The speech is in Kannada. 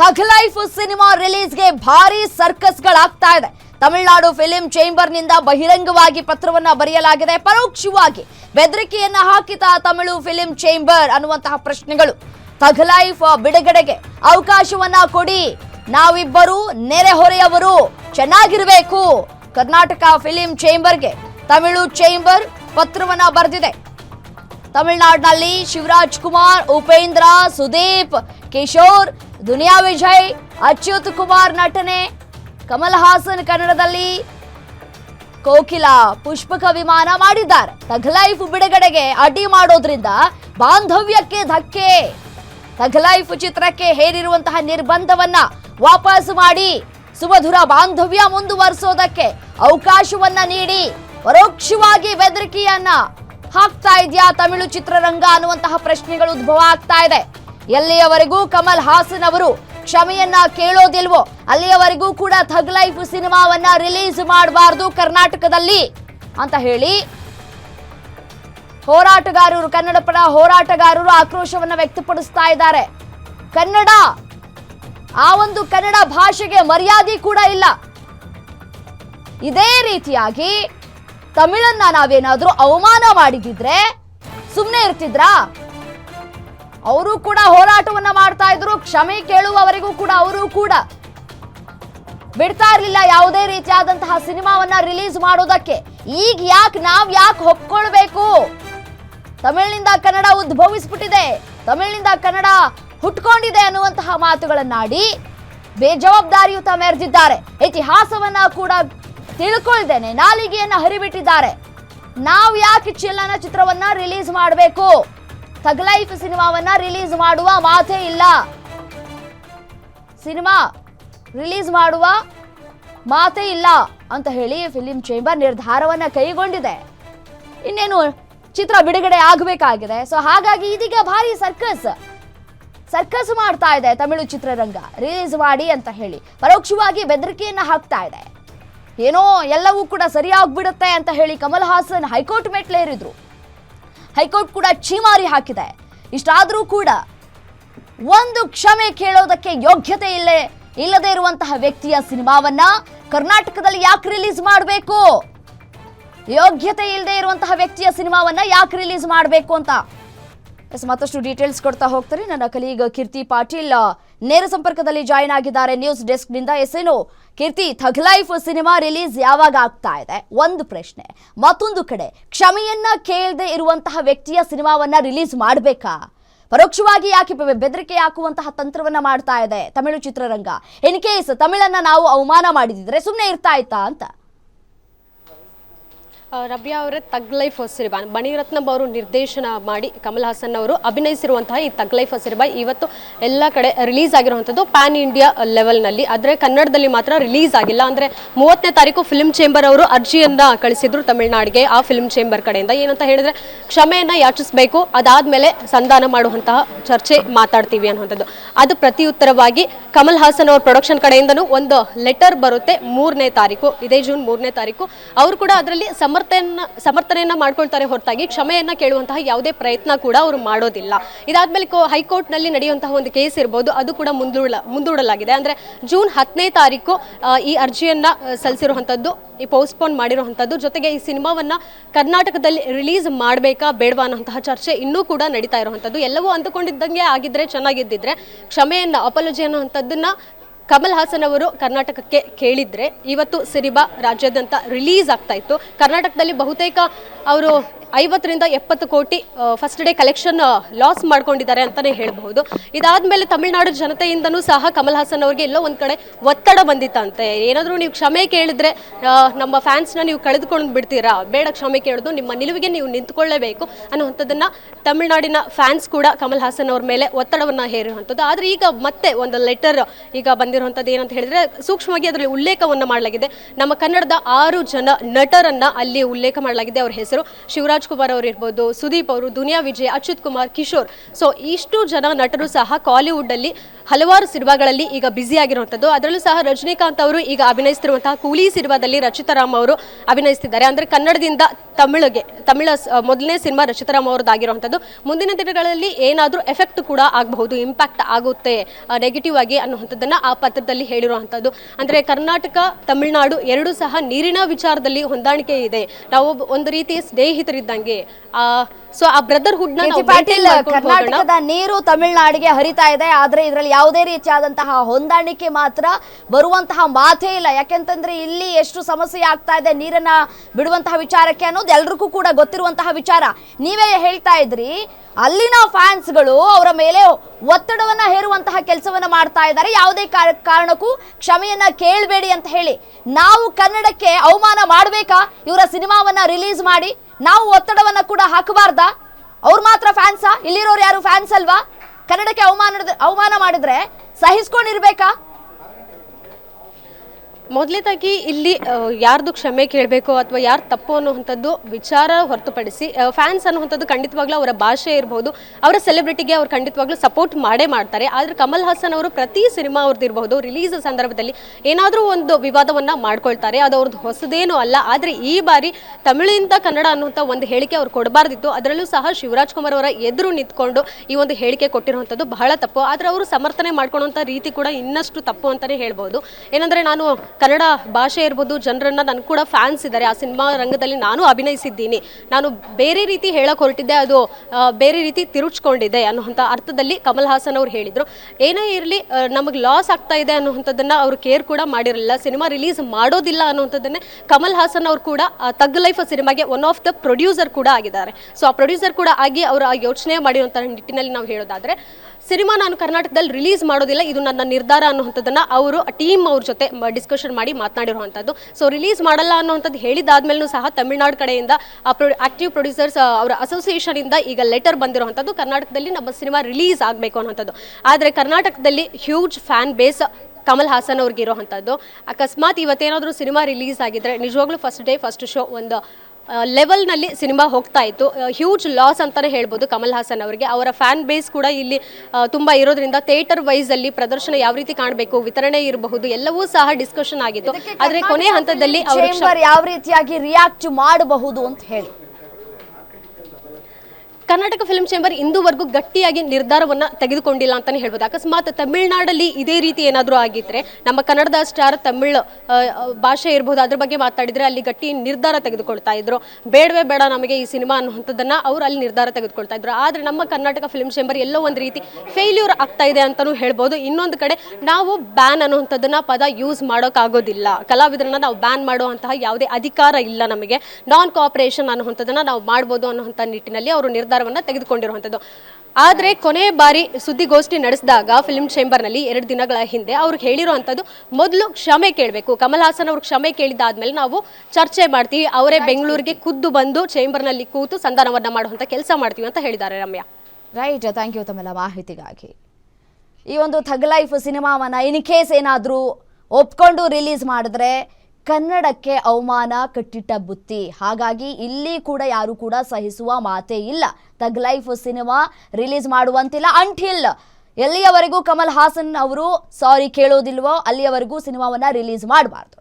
ಥಗ್ ಲೈಫ್ ಸಿನಿಮಾ ರಿಲೀಸ್ಗೆ ಭಾರಿ ಸರ್ಕಸ್ಗಳಾಗ್ತಾ ಇದೆ. ತಮಿಳುನಾಡು ಫಿಲಿಂ ಚೇಂಬರ್ನಿಂದ ಬಹಿರಂಗವಾಗಿ ಪತ್ರವನ್ನ ಬರೆಯಲಾಗಿದೆ. ಪರೋಕ್ಷವಾಗಿ ಬೆದರಿಕೆಯನ್ನ ಹಾಕಿದ ತಮಿಳು ಫಿಲಿಂ ಚೇಂಬರ್ ಅನ್ನುವಂತಹ ಪ್ರಶ್ನೆಗಳು. ಥಗ್ ಲೈಫ್ ಬಿಡುಗಡೆಗೆ ಅವಕಾಶವನ್ನ ಕೊಡಿ. ನಾವಿಬ್ಬರು ನೆರೆಹೊರೆಯವರು ಚೆನ್ನಾಗಿರಬೇಕು. ಕರ್ನಾಟಕ ಫಿಲಿಂ ಚೇಂಬರ್ಗೆ ತಮಿಳು ಚೇಂಬರ್ ಪತ್ರವನ್ನ ಬರೆದಿದೆ. ತಮಿಳುನಾಡಿನಲ್ಲಿ ಶಿವರಾಜ್ ಕುಮಾರ್, ಉಪೇಂದ್ರ, ಸುದೀಪ್, ಕಿಶೋರ್ ದುನಿಯಾ ವಿಜಯ್, ಅಚ್ಯುತ್ ಕುಮಾರ್ ನಟನೆ, ಕಮಲ್ ಹಾಸನ್ ಕನ್ನಡದಲ್ಲಿ ಕೋಕಿಲ ಪುಷ್ಪಕ ವಿಮಾನ ಮಾಡಿದ್ದಾರೆ. ತಗ್ ಲೈಫ್ ಬಿಡುಗಡೆಗೆ ಅಡ್ಡಿ ಮಾಡೋದ್ರಿಂದ ಬಾಂಧವ್ಯಕ್ಕೆ ಧಕ್ಕೆ. ತಗ್ ಲೈಫ್ ಚಿತ್ರಕ್ಕೆ ಹೇರಿರುವಂತಹ ನಿರ್ಬಂಧವನ್ನ ವಾಪಸ್ ಮಾಡಿ ಸುಮಧುರ ಬಾಂಧವ್ಯ ಮುಂದುವರಿಸೋದಕ್ಕೆ ಅವಕಾಶವನ್ನ ನೀಡಿ ಪರೋಕ್ಷವಾಗಿ ಬೆದರಿಕೆಯನ್ನ ಹಾಕ್ತಾ ಇದೆಯಾ ತಮಿಳು ಚಿತ್ರರಂಗ ಅನ್ನುವಂತಹ ಪ್ರಶ್ನೆಗಳು ಉದ್ಭವ ಆಗ್ತಾ ಇದೆ. ಎಲ್ಲಿಯವರೆಗೂ ಕಮಲ್ ಹಾಸನ್ ಅವರು ಕ್ಷಮೆಯನ್ನ ಕೇಳೋದಿಲ್ವೋ, ಅಲ್ಲಿಯವರೆಗೂ ಕೂಡ ಥಗ್ ಲೈಫ್ ಸಿನಿಮಾವನ್ನ ರಿಲೀಸ್ ಮಾಡಬಾರ್ದು ಕರ್ನಾಟಕದಲ್ಲಿ ಅಂತ ಹೇಳಿ ಹೋರಾಟಗಾರರು ಕನ್ನಡ ಪರ ಹೋರಾಟಗಾರರು ಆಕ್ರೋಶವನ್ನ ವ್ಯಕ್ತಪಡಿಸ್ತಾ ಇದ್ದಾರೆ. ಕನ್ನಡ, ಆ ಒಂದು ಕನ್ನಡ ಭಾಷೆಗೆ ಮರ್ಯಾದೆ ಕೂಡ ಇಲ್ಲ. ಇದೇ ರೀತಿಯಾಗಿ ತಮಿಳನ್ನ ನಾವೇನಾದ್ರೂ ಅವಮಾನ ಮಾಡಿದಿದ್ರೆ ಸುಮ್ಮನೆ ಇರ್ತಿದ್ರಾ? ಅವರು ಕೂಡ ಹೋರಾಟವನ್ನ ಮಾಡ್ತಾ ಇದ್ರು. ಕ್ಷಮೆ ಕೇಳುವವರೆಗೂ ಕೂಡ ಅವರು ಕೂಡ ಬಿಡ್ತಾ ಇರಲಿಲ್ಲ ಯಾವುದೇ ರೀತಿಯಾದಂತಹ ಸಿನಿಮಾವನ್ನ ರಿಲೀಸ್ ಮಾಡೋದಕ್ಕೆ. ಈಗ ಯಾಕೆ ನಾವ್ ಯಾಕೆ ಹೊಕ್ಕೊಳ್ಬೇಕು? ತಮಿಳಿನಿಂದ ಕನ್ನಡ ಉದ್ಭವಿಸ್ಬಿಟ್ಟಿದೆ. ತಮಿಳಿನಿಂದ ಕನ್ನಡ ಹುಟ್ಕೊಂಡಿದೆ ಅನ್ನುವಂತಹ ಮಾತುಗಳನ್ನಾಡಿ ಬೇಜವಾಬ್ದಾರಿಯುತ ಮೆರೆದಿದ್ದಾರೆ ಇತಿಹಾಸವನ್ನ ಕೂಡ ತಿಳ್ಕೊಳ್ದೇನೆ. ನಾಲಿಗೆಯನ್ನ ಹರಿಬಿಟ್ಟಿದ್ದಾರೆ. ನಾವು ಯಾಕೆ ಚಿಲ್ಲನ ಚಿತ್ರವನ್ನ ರಿಲೀಸ್ ಮಾಡಬೇಕು? ಥಗ್ ಲೈಫ್ ಸಿನಿಮಾವನ್ನ ರಿಲೀಸ್ ಮಾಡುವ ಮಾತೇ ಇಲ್ಲ. ಸಿನಿಮಾ ರಿಲೀಸ್ ಮಾಡುವ ಮಾತೇ ಇಲ್ಲ ಅಂತ ಹೇಳಿ ಫಿಲಿಂ ಚೇಂಬರ್ ನಿರ್ಧಾರವನ್ನ ಕೈಗೊಂಡಿದೆ. ಇನ್ನೇನು ಚಿತ್ರ ಬಿಡುಗಡೆ ಆಗಬೇಕಾಗಿದೆ. ಸೊ ಹಾಗಾಗಿ ಇದೀಗ ಭಾರಿ ಸರ್ಕಸ್ ಸರ್ಕಸ್ ಮಾಡ್ತಾ ಇದೆ ತಮಿಳು ಚಿತ್ರರಂಗ. ರಿಲೀಸ್ ಮಾಡಿ ಅಂತ ಹೇಳಿ ಪರೋಕ್ಷವಾಗಿ ಬೆದರಿಕೆಯನ್ನ ಹಾಕ್ತಾ ಇದೆ. ಏನೋ ಎಲ್ಲವೂ ಕೂಡ ಸರಿಯಾಗ್ಬಿಡುತ್ತೆ ಅಂತ ಹೇಳಿ ಕಮಲ್ ಹಾಸನ್ ಹೈಕೋರ್ಟ್ ಮೆಟ್ಲೇರಿದ್ರು. ಹೈಕೋರ್ಟ್ ಕೂಡ ಛೀಮಾರಿ ಹಾಕಿದೆ. ಇಷ್ಟಾದರೂ ಕೂಡ ಒಂದು ಕ್ಷಮೆ ಕೇಳೋದಕ್ಕೆ ಯೋಗ್ಯತೆ ಇಲ್ಲೇ, ಇಲ್ಲದೆ ಇರುವಂತಹ ವ್ಯಕ್ತಿಯ ಸಿನಿಮಾವನ್ನ ಕರ್ನಾಟಕದಲ್ಲಿ ಯಾಕೆ ರಿಲೀಸ್ ಮಾಡಬೇಕು? ಯೋಗ್ಯತೆ ಇಲ್ಲದೆ ಇರುವಂತಹ ವ್ಯಕ್ತಿಯ ಸಿನಿಮಾವನ್ನ ಯಾಕೆ ರಿಲೀಸ್ ಮಾಡಬೇಕು ಅಂತ. ಎಸ್, ಮತ್ತಷ್ಟು ಡೀಟೇಲ್ಸ್ ಕೊಡ್ತಾ ಹೋಗ್ತಾರೆ ನನ್ನ ಕಲೀಗ ಕೀರ್ತಿ ಪಾಟೀಲ್ ನೇರ ಸಂಪರ್ಕದಲ್ಲಿ ಜಾಯಿನ್ ಆಗಿದ್ದಾರೆ ನ್ಯೂಸ್ ಡೆಸ್ಕ್ನಿಂದ ಎಸ್ ಏನು Keerthi Thug Life cinema release ಯಾವಾಗ ಆಗ್ತಾ ಇದೆ? ಒಂದು ಪ್ರಶ್ನೆ. ಮತ್ತೊಂದು ಕಡೆ, ಕ್ಷಮೆಯನ್ನ ಕೇಳದೆ ಇರುವಂತಹ ವ್ಯಕ್ತಿಯ ಸಿನಿಮಾವನ್ನ ರಿಲೀಸ್ ಮಾಡಬೇಕಾ? ಪರೋಕ್ಷವಾಗಿ ಯಾಕೆ ಬೆದರಿಕೆ ಹಾಕುವಂತಹ ತಂತ್ರವನ್ನ ಮಾಡ್ತಾ ಇದೆ ತಮಿಳು ಚಿತ್ರರಂಗ. ಇನ್ ಕೇಸ್ ತಮಿಳನ್ನ ನಾವು ಅವಮಾನ ಮಾಡಿದಿದ್ರೆ ಸುಮ್ಮನೆ ಇರ್ತಾ ಇತ್ತಾ ಅಂತ? ರಬ್ಯಾ ಅವರೇ ತಗ್ ಲೈಫ್ ಸಿನಿಮಾ ಮಣಿರತ್ನಂ ಅವರು ನಿರ್ದೇಶನ ಮಾಡಿ ಕಮಲ್ ಹಾಸನ್ ಅವರು ಅಭಿನಯಿಸಿರುವಂತಹ ಈ ತಗ್ ಲೈಫ್ ಸಿನಿಮಾ ಇವತ್ತು ಎಲ್ಲ ಕಡೆ ರಿಲೀಸ್ ಆಗಿರುವಂಥದ್ದು ಪ್ಯಾನ್ ಇಂಡಿಯಾ ಲೆವೆಲ್ನಲ್ಲಿ ಆದರೆ ಕನ್ನಡದಲ್ಲಿ ಮಾತ್ರ ರಿಲೀಸ್ ಆಗಿಲ್ಲ. ಅಂದರೆ ಮೂವತ್ತನೇ ತಾರೀಕು ಫಿಲ್ಮ್ ಚೇಂಬರ್ ಅವರು ಅರ್ಜಿಯನ್ನು ಕಳಿಸಿದ್ರು ತಮಿಳುನಾಡಿಗೆ ಆ ಫಿಲ್ಮ್ ಚೇಂಬರ್ ಕಡೆಯಿಂದ. ಏನಂತ ಹೇಳಿದ್ರೆ ಕ್ಷಮೆಯನ್ನು ಯಾಚಿಸಬೇಕು. ಅದಾದ್ಮೇಲೆ ಸಂಧಾನ ಮಾಡುವಂತಹ ಚರ್ಚೆ ಮಾತಾಡ್ತೀವಿ ಅನ್ನುವಂಥದ್ದು. ಅದು ಪ್ರತಿಯುತ್ತರವಾಗಿ ಕಮಲ್ ಹಾಸನ್ ಅವ್ರ ಪ್ರೊಡಕ್ಷನ್ ಕಡೆಯಿಂದನೂ ಒಂದು ಲೆಟರ್ ಬರುತ್ತೆ ಮೂರನೇ ತಾರೀಕು. ಇದೇ ಜೂನ್ ಮೂರನೇ ತಾರೀಕು. ಅವರು ಕೂಡ ಅದರಲ್ಲಿ ಸಮರ್ಥನ ಸಮರ್ಥನೆಯನ್ನ ಮಾಡ್ಕೊಳ್ತಾರೆ ಹೊರತಾಗಿ ಕ್ಷಮೆಯನ್ನ ಕೇಳುವಂತಹ ಯಾವುದೇ ಪ್ರಯತ್ನ ಕೂಡ ಅವರು ಮಾಡೋದಿಲ್ಲ. ಇದಾದ್ಮೇಲೆ ಕೋ ಹೈಕೋರ್ಟ್ನಲ್ಲಿ ನಡೆಯುವಂತಹ ಒಂದು ಕೇಸ್ ಇರ್ಬೋದು, ಅದು ಕೂಡ ಮುಂದೂಡ ಮುಂದೂಡಲಾಗಿದೆ. ಅಂದ್ರೆ ಜೂನ್ ಹತ್ತನೇ ತಾರೀಕು ಈ ಅರ್ಜಿಯನ್ನ ಸಲ್ಲಿಸಿರುವಂಥದ್ದು, ಈ ಪೋಸ್ಟ್ಪೋನ್ ಮಾಡಿರುವಂಥದ್ದು, ಜೊತೆಗೆ ಈ ಸಿನಿಮಾವನ್ನ ಕರ್ನಾಟಕದಲ್ಲಿ ರಿಲೀಸ್ ಮಾಡಬೇಕಾ ಬೇಡವಾ ಅನ್ನೋಂತಹ ಚರ್ಚೆ ಇನ್ನೂ ಕೂಡ ನಡೀತಾ ಇರುವಂಥದ್ದು. ಎಲ್ಲವೂ ಅಂದುಕೊಂಡಿದ್ದಂಗೆ ಆಗಿದ್ರೆ ಚೆನ್ನಾಗಿದ್ದಿದ್ರೆ ಕ್ಷಮೆಯನ್ನ ಅಪಾಲಜಿ ಅನ್ನುವಂಥದ್ದನ್ನ ಕಮಲ್ ಹಾಸನ್ ಅವರು ಕರ್ನಾಟಕಕ್ಕೆ ಕೇಳಿದ್ರೆ ಇವತ್ತು ಸಿರಿಬಾ ರಾಜ್ಯಾದ್ಯಂತ ರಿಲೀಸ್ ಆಗ್ತಾ ಇತ್ತು. ಕರ್ನಾಟಕದಲ್ಲಿ ಬಹುತೇಕ ಅವರು ಐವತ್ತರಿಂದ ಎಪ್ಪತ್ತು ಕೋಟಿ ಫಸ್ಟ್ ಡೇ ಕಲೆಕ್ಷನ್ ಲಾಸ್ ಮಾಡ್ಕೊಂಡಿದ್ದಾರೆ ಅಂತಾನೆ ಹೇಳಬಹುದು. ಇದಾದ್ಮೇಲೆ ತಮಿಳುನಾಡು ಜನತೆಯಿಂದನೂ ಸಹ ಕಮಲ್ ಹಾಸನ್ ಅವರಿಗೆ ಎಲ್ಲೋ ಒಂದು ಕಡೆ ಒತ್ತಡ ಬಂದಿತ್ತಂತೆ. ಏನಾದರೂ ನೀವು ಕ್ಷಮೆ ಕೇಳಿದ್ರೆ ನಮ್ಮ ಫ್ಯಾನ್ಸ್ನ ನೀವು ಕಳೆದುಕೊಂಡು ಬಿಡ್ತೀರಾ? ಬೇಡ ಕ್ಷಮೆ ಕೇಳೋದು, ನಿಮ್ಮ ನಿಲುವಿಗೆ ನೀವು ನಿಂತ್ಕೊಳ್ಳೇಬೇಕು ಅನ್ನುವಂಥದ್ದನ್ನ ತಮಿಳುನಾಡಿನ ಫ್ಯಾನ್ಸ್ ಕೂಡ ಕಮಲ್ ಹಾಸನ್ ಅವ್ರ ಮೇಲೆ ಒತ್ತಡವನ್ನ ಹೇರಿರುವಂಥದ್ದು ಆದ್ರೆ ಈಗ ಮತ್ತೆ ಒಂದು ಲೆಟರ್ ಈಗ ಬಂದಿರುವಂಥದ್ದು ಏನಂತ ಹೇಳಿದ್ರೆ, ಸೂಕ್ಷ್ಮವಾಗಿ ಅದರಲ್ಲಿ ಉಲ್ಲೇಖವನ್ನ ಮಾಡಲಾಗಿದೆ. ನಮ್ಮ ಕನ್ನಡದ ಆರು ಜನ ನಟರನ್ನ ಅಲ್ಲಿ ಉಲ್ಲೇಖ ಮಾಡಲಾಗಿದೆ ಅವ್ರ ಹೆಸರು. ಶಿವರಾಜ್ ಕುಮಾರ್ ಅವರು ಇರ್ಬೋದು, ಸುದೀಪ್ ಅವರು, ದುನಿಯಾ ವಿಜಯ್, ಅಚ್ಯುತ್ ಕುಮಾರ್, ಕಿಶೋರ್. ಸೊ ಇಷ್ಟು ಜನ ನಟರು ಸಹ ಕಾಲಿವುಡ್ ಅಲ್ಲಿ ಹಲವಾರು ಸಿನಿಮಾಗಳಲ್ಲಿ ಈಗ ಬ್ಯುಸಿ ಆಗಿರುವಂಥದ್ದು. ಅದರಲ್ಲೂ ಸಹ ರಜನಿಕಾಂತ್ ಅವರು ಈಗ ಅಭಿನಯಿಸ್ತಿರುವಂತಹ ಕೂಲಿ ಸಿನಿಮಾದಲ್ಲಿ ರಚಿತಾ ರಾಮ್ ಅವರು ಅಭಿನಯಿಸ್ತಿದ್ದಾರೆ. ಅಂದ್ರೆ ಕನ್ನಡದಿಂದ ತಮಿಳಿಗೆ ತಮಿಳ ಮೊದಲನೇ ಸಿನಿಮಾ ರಚಿತಾರಾಮ್ ಅವ್ರದ್ದಾಗಿರುವಂಥದ್ದು. ಮುಂದಿನ ದಿನಗಳಲ್ಲಿ ಏನಾದರೂ ಎಫೆಕ್ಟ್ ಕೂಡ ಆಗಬಹುದು ಇಂಪ್ಯಾಕ್ಟ್ ಆಗುತ್ತೆ ನೆಗೆಟಿವ್ ಆಗಿ ಅನ್ನುವಂಥದ್ದನ್ನು ಆ ಪತ್ರದಲ್ಲಿ ಹೇಳಿರುವಂಥದ್ದು. ಅಂದ್ರೆ ಕರ್ನಾಟಕ ತಮಿಳುನಾಡು ಎರಡೂ ಸಹ ನೀರಿನ ವಿಚಾರದಲ್ಲಿ ಹೊಂದಾಣಿಕೆ ಇದೆ. ನಾವು ಒಂದು ರೀತಿ ಸ್ನೇಹಿತರಿದ್ದಂಗೆ ಸೊ ಆ ಬ್ರದರ್ಹುಡ್ ಪಾಟೀಲ್. ಕರ್ನಾಟಕದ ನೀರು ತಮಿಳುನಾಡಿಗೆ ಹರಿತಾ ಇದೆ ಆದ್ರೆ ಇದರಲ್ಲಿ ಯಾವುದೇ ರೀತಿಯಾದಂತಹ ಹೊಂದಾಣಿಕೆ ಮಾತ್ರ ಬರುವಂತಹ ಮಾತೇ ಇಲ್ಲ. ಯಾಕೆಂತಂದ್ರೆ ಇಲ್ಲಿ ಎಷ್ಟು ಸಮಸ್ಯೆ ಆಗ್ತಾ ಇದೆ ನೀರನ್ನ ಬಿಡುವಂತಹ ವಿಚಾರಕ್ಕೆ ಅನ್ನೋದು ಎಲ್ರಿಗೂ ಕೂಡ ಗೊತ್ತಿರುವಂತಹ ವಿಚಾರ. ನೀವೇ ಹೇಳ್ತಾ ಇದ್ರಿ, ಅಲ್ಲಿನ ಫ್ಯಾನ್ಸ್ಗಳು ಅವರ ಮೇಲೆ ಒತ್ತಡವನ್ನ ಹೇರುವಂತಹ ಕೆಲಸವನ್ನ ಮಾಡ್ತಾ ಇದ್ದಾರೆ. ಯಾವುದೇ ಕಾರಣಕ್ಕೂ ಕ್ಷಮೆಯನ್ನ ಕೇಳಬೇಡಿ ಅಂತ ಹೇಳಿ. ನಾವು ಕನ್ನಡಕ್ಕೆ ಅವಮಾನ ಮಾಡಬೇಕಾ? ಇವರ ಸಿನಿಮಾವನ್ನ ರಿಲೀಸ್ ಮಾಡಿ. ನಾವು ಒತ್ತಡವನ್ನ ಕೂಡ ಹಾಕಬಾರ್ದಾ? ಅವ್ರು ಮಾತ್ರ ಫ್ಯಾನ್ಸಾ ಇಲ್ಲಿರೋರು ಯಾರು ಫ್ಯಾನ್ಸ್ ಅಲ್ವಾ? ಕನ್ನಡಕ್ಕೆ ಅವಮಾನ ಅವಮಾನ ಮಾಡಿದ್ರೆ ಸಹಿಸ್ಕೊಂಡಿರ್ಬೇಕಾ? ಮೊದಲನೇದಾಗಿ ಇಲ್ಲಿ ಯಾರ್ದು ಕ್ಷಮೆ ಕೇಳಬೇಕು ಅಥವಾ ಯಾರು ತಪ್ಪು ಅನ್ನುವಂಥದ್ದು ವಿಚಾರ ಹೊರತುಪಡಿಸಿ ಫ್ಯಾನ್ಸ್ ಅನ್ನುವಂಥದ್ದು ಖಂಡಿತವಾಗ್ಲೂ ಅವರ ಭಾಷೆ ಇರಬಹುದು ಅವರ ಸೆಲೆಬ್ರಿಟಿಗೆ ಅವ್ರು ಖಂಡಿತವಾಗ್ಲೂ ಸಪೋರ್ಟ್ ಮಾಡೇ ಮಾಡ್ತಾರೆ. ಆದರೆ ಕಮಲ್ ಹಾಸನ್ ಅವರು ಪ್ರತಿ ಸಿನಿಮಾ ಅವ್ರದ್ದು ಇರಬಹುದು ರಿಲೀಸ್ ಸಂದರ್ಭದಲ್ಲಿ ಏನಾದರೂ ಒಂದು ವಿವಾದವನ್ನು ಮಾಡ್ಕೊಳ್ತಾರೆ, ಅದು ಅವ್ರದ್ದು ಹೊಸದೇನೂ ಅಲ್ಲ. ಆದರೆ ಈ ಬಾರಿ ತಮಿಳಿಂದ ಕನ್ನಡ ಅನ್ನುವಂಥ ಒಂದು ಹೇಳಿಕೆ ಅವ್ರು ಕೊಡಬಾರ್ದಿತ್ತು. ಅದರಲ್ಲೂ ಸಹ ಶಿವರಾಜ್ ಕುಮಾರ್ ಅವರ ಎದುರು ನಿಂತ್ಕೊಂಡು ಈ ಒಂದು ಹೇಳಿಕೆ ಕೊಟ್ಟಿರುವಂಥದ್ದು ಬಹಳ ತಪ್ಪು. ಆದರೆ ಅವರು ಸಮರ್ಥನೆ ಮಾಡ್ಕೊಳ್ಳುವಂಥ ರೀತಿ ಕೂಡ ಇನ್ನಷ್ಟು ತಪ್ಪು ಅಂತಲೇ ಹೇಳ್ಬೋದು. ಏನಂದರೆ ನಾನು ಕನ್ನಡ ಭಾಷೆ ಇರ್ಬೋದು, ಜನರನ್ನ ನಾನು ಕೂಡ ಫ್ಯಾನ್ಸ್ ಇದ್ದಾರೆ ಆ ಸಿನಿಮಾ ರಂಗದಲ್ಲಿ ನಾನು ಅಭಿನಯಿಸಿದ್ದೀನಿ. ನಾನು ಬೇರೆ ರೀತಿ ಹೇಳಕ್ಕೆ ಹೊರಟಿದ್ದೆ, ಅದು ಬೇರೆ ರೀತಿ ತಿರುಚ್ಕೊಂಡಿದೆ ಅನ್ನುವಂಥ ಅರ್ಥದಲ್ಲಿ ಕಮಲ್ ಹಾಸನ್ ಅವ್ರು ಹೇಳಿದರು. ಏನೇ ಇರಲಿ ನಮಗೆ ಲಾಸ್ ಆಗ್ತಾ ಇದೆ ಅನ್ನುವಂಥದ್ದನ್ನ ಅವರು ಕೇರ್ ಕೂಡ ಮಾಡಿರಲಿಲ್ಲ. ಸಿನಿಮಾ ರಿಲೀಸ್ ಮಾಡೋದಿಲ್ಲ ಅನ್ನುವಂಥದ್ದನ್ನೇ ಕಮಲ್ ಹಾಸನ್ ಅವರು ಕೂಡ ತಗ್ ಲೈಫ್ ಸಿನಿಮಾಗೆ ಒನ್ ಆಫ್ ದ ಪ್ರೊಡ್ಯೂಸರ್ ಕೂಡ ಆಗಿದ್ದಾರೆ. ಸೊ ಆ ಪ್ರೊಡ್ಯೂಸರ್ ಕೂಡ ಆಗಿ ಅವರು ಆ ಯೋಚನೆ ಮಾಡಿರುವಂಥ ನಿಟ್ಟಿನಲ್ಲಿ ನಾವು ಹೇಳೋದಾದರೆ, ಸಿನಿಮಾ ನಾನು ಕರ್ನಾಟಕದಲ್ಲಿ ರಿಲೀಸ್ ಮಾಡೋದಿಲ್ಲ, ಇದು ನನ್ನ ನಿರ್ಧಾರ ಅನ್ನುವಂಥದ್ದನ್ನ ಅವರು ಟೀಮ್ ಅವ್ರ ಜೊತೆ ಡಿಸ್ಕಷನ್ ಮಾಡಿ ಮಾತನಾಡಿರುವಂಥದ್ದು ಸೊ ರಿಲೀಸ್ ಮಾಡಲ್ಲ ಅನ್ನೋವಂಥದ್ದು ಹೇಳಿದಾದ್ಮೇಲೂ ಸಹ ತಮಿಳುನಾಡು ಕಡೆಯಿಂದ ಆಕ್ಟಿವ್ ಪ್ರೊಡ್ಯೂಸರ್ಸ್ ಅವರ ಅಸೋಸಿಯೇಷನ್ ಇಂದ ಈಗ ಲೆಟರ್ ಬಂದಿರುವಂಥದ್ದು ಕರ್ನಾಟಕದಲ್ಲಿ ನಮ್ಮ ಸಿನಿಮಾ ರಿಲೀಸ್ ಆಗಬೇಕು ಅನ್ನುವಂಥದ್ದು. ಆದರೆ ಕರ್ನಾಟಕದಲ್ಲಿ huge fan base Kamal Haasan ಅವ್ರಿಗೆ ಇರೋವಂಥದ್ದು ಅಕಸ್ಮಾತ್ ಇವತ್ತೇನಾದರೂ ಸಿನಿಮಾ ರಿಲೀಸ್ ಆಗಿದ್ರೆ, ನಿಜವಾಗ್ಲೂ ಫಸ್ಟ್ ಡೇ ಫಸ್ಟ್ ಶೋ ಒಂದು ಲೆವೆಲ್ನಲ್ಲಿ ಸಿನಿಮಾ ಹೋಗ್ತಾ ಇತ್ತು. ಹ್ಯೂಜ್ ಲಾಸ್ ಅಂತಾನೆ ಹೇಳ್ಬೋದು ಕಮಲ್ ಹಾಸನ್ ಅವರಿಗೆ. ಅವರ ಫ್ಯಾನ್ ಬೇಸ್ ಕೂಡ ಇಲ್ಲಿ ತುಂಬ ಇರೋದ್ರಿಂದ ಥಿಯೇಟರ್ ವೈಸ್ ಅಲ್ಲಿ ಪ್ರದರ್ಶನ ಯಾವ ರೀತಿ ಕಾಣಬೇಕು ವಿತರಣೆ ಇರಬಹುದು ಎಲ್ಲವೂ ಸಹ ಡಿಸ್ಕಷನ್ ಆಗಿತ್ತು. ಆದ್ರೆ ಕೊನೆ ಹಂತದಲ್ಲಿ ಯಾವ ರೀತಿಯಾಗಿ ರಿಯಾಕ್ಟ್ ಮಾಡಬಹುದು ಅಂತ ಹೇಳಿ. ಕರ್ನಾಟಕ ಫಿಲ್ಮ್ ಚೇಂಬರ್ ಇಂದುವರೆಗೂ ಗಟ್ಟಿಯಾಗಿ ನಿರ್ಧಾರವನ್ನ ತೆಗೆದುಕೊಂಡಿಲ್ಲ ಅಂತಾನೆ ಹೇಳ್ಬೋದು. ಅಕಸ್ಮಾತ್ ತಮಿಳ್ನಾಡಲ್ಲಿ ಇದೇ ರೀತಿ ಏನಾದರೂ ಆಗಿದ್ರೆ, ನಮ್ಮ ಕನ್ನಡದ ಸ್ಟಾರ್ ತಮಿಳ್ ಭಾಷೆ ಇರ್ಬೋದು, ಅದ್ರ ಬಗ್ಗೆ ಮಾತಾಡಿದ್ರೆ ಅಲ್ಲಿ ಗಟ್ಟಿ ನಿರ್ಧಾರ ತೆಗೆದುಕೊಳ್ತಾ ಇದ್ರು. ಬೇಡವೇ ಬೇಡ ನಮಗೆ ಈ ಸಿನಿಮಾ ಅನ್ನುವಂಥದ್ದನ್ನ ಅವ್ರು ಅಲ್ಲಿ ನಿರ್ಧಾರ ತೆಗೆದುಕೊಳ್ತಾ ಇದ್ರು. ಆದ್ರೆ ನಮ್ಮ ಕರ್ನಾಟಕ ಫಿಲ್ಮ್ ಚೇಂಬರ್ ಎಲ್ಲೋ ಒಂದು ರೀತಿ ಫೇಲ್ಯೂರ್ ಆಗ್ತಾ ಇದೆ ಅಂತಲೂ ಹೇಳ್ಬೋದು. ಇನ್ನೊಂದು ಕಡೆ ನಾವು ಬ್ಯಾನ್ ಅನ್ನುವಂಥದ್ದನ್ನ ಪದ ಯೂಸ್ ಮಾಡೋಕ್ಕಾಗೋದಿಲ್ಲ. ಕಲಾವಿದರನ್ನ ನಾವು ಬ್ಯಾನ್ ಮಾಡುವಂತಹ ಯಾವುದೇ ಅಧಿಕಾರ ಇಲ್ಲ ನಮಗೆ. ನಾನ್ ಕೋಆಪರೇಷನ್ ಅನ್ನುವಂಥದ್ದನ್ನ ನಾವು ಮಾಡ್ಬೋದು ಅನ್ನುವಂಥ ನಿಟ್ಟಿನಲ್ಲಿ ಅವರು ನಿರ್ಧಾರವನ್ನ ತೆಗೆದುಕೊಂಡಿರುವಂಥದ್ದು ಆದರೆ ಕೊನೆ ಬಾರಿ ಸುದ್ದಿಗೋಷ್ಠಿ ನಡೆಸಿದಾಗ ಫಿಲ್ಮ್ ಚೇಂಬರ್ನಲ್ಲಿ ಎರಡು ದಿನಗಳ ಹಿಂದೆ ಅವ್ರಿಗೆ ಹೇಳಿರುವಂಥದ್ದು ಮೊದಲು ಕ್ಷಮೆ ಕೇಳಬೇಕು. ಕಮಲ್ ಹಾಸನ್ ಅವ್ರು ಕ್ಷಮೆ ಕೇಳಿದಾದ್ಮೇಲೆ ನಾವು ಚರ್ಚೆ ಮಾಡ್ತೀವಿ. ಅವರೇ ಬೆಂಗಳೂರಿಗೆ ಖುದ್ದು ಬಂದು ಚೇಂಬರ್ನಲ್ಲಿ ಕೂತು ಸಂಧಾನವನ್ನ ಮಾಡುವಂಥ ಕೆಲಸ ಮಾಡ್ತೀವಿ ಅಂತ ಹೇಳಿದ್ದಾರೆ ರಮ್ಯಾ. ರೈಟ್ ಥ್ಯಾಂಕ್ ಯು ತಮ್ಮೆಲ್ಲ ಮಾಹಿತಿಗಾಗಿ ಈ ಒಂದು ಥಗ್ ಲೈಫ್ ಸಿನಿಮಾವನ್ನ ಇನ್ ಕೇಸ್ ಏನಾದರೂ ಒಪ್ಕೊಂಡು ರಿಲೀಸ್ ಮಾಡಿದ್ರೆ ಕನ್ನಡಕ್ಕೆ ಅವಮಾನ, ಕಟ್ಟಿಟ್ಟ ಬುತ್ತಿ. ಹಾಗಾಗಿ ಇಲ್ಲಿ ಕೂಡ ಯಾರು ಕೂಡ ಸಹಿಸುವ ಮಾತೇ ಇಲ್ಲ. ತಗ್ ಲೈಫ್ ಸಿನಿಮಾ ರಿಲೀಸ್ ಮಾಡುವಂತಿಲ್ಲ ಅಂಟಿಲ್ ಎಲ್ಲಿಯವರೆಗೂ ಕಮಲ್ ಹಾಸನ್ ಅವರು ಸಾರಿ ಕೇಳೋದಿಲ್ವೋ ಅಲ್ಲಿಯವರೆಗೂ ಸಿನಿಮಾವನ್ನ ರಿಲೀಸ್ ಮಾಡಬಾರ್ದು.